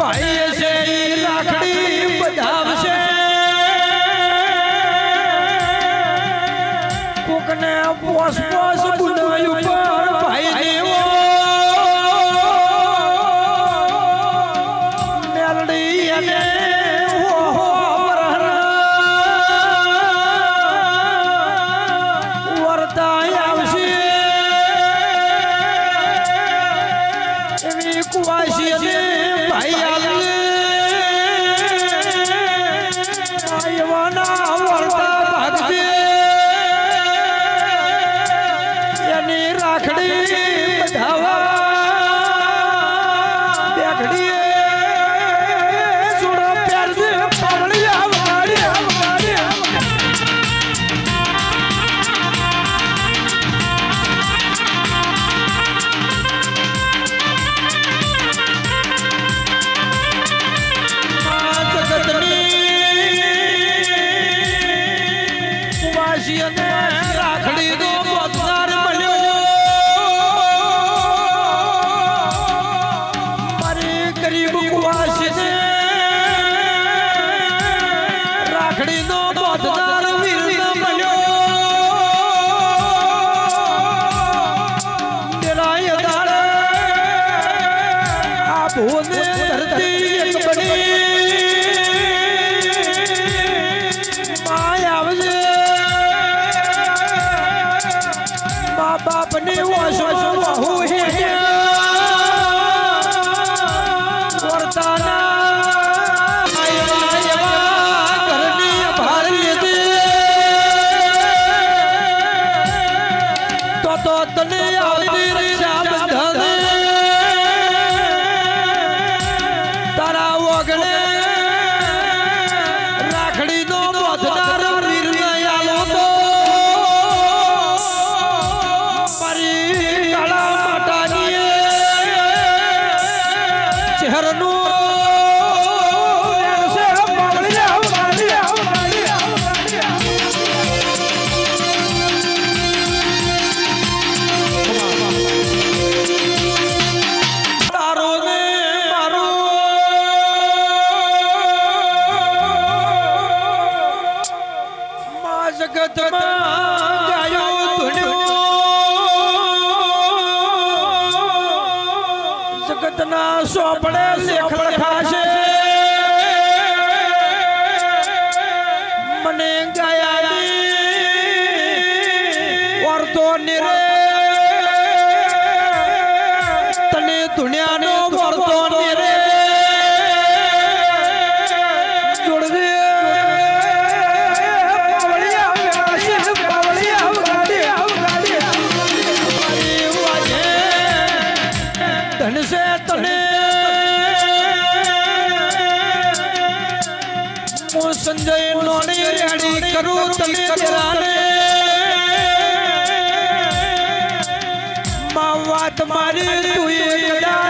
ભાઈ છે રાખડી બધાવશે કોકને પોસ ભાઈ દેવ મારી નો બદનાર সাবধান જગતમાં ગાયો ધૂણ્યો. જગતના સોપડે મને ગાયા ઓરતો નિરે. તને ધૂણ્યા લોણી રેડી કરું તમે કરાને માં વાત મારી તું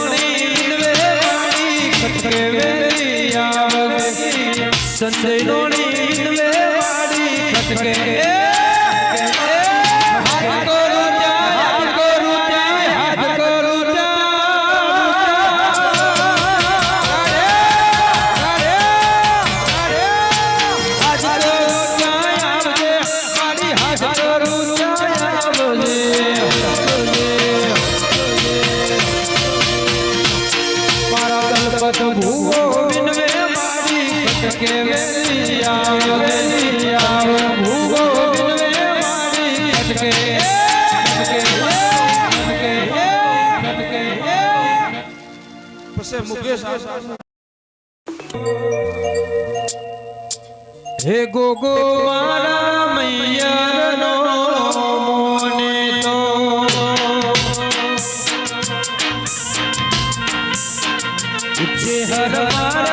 બિનવે મારી પટકે વેલી આવો વેલી Sara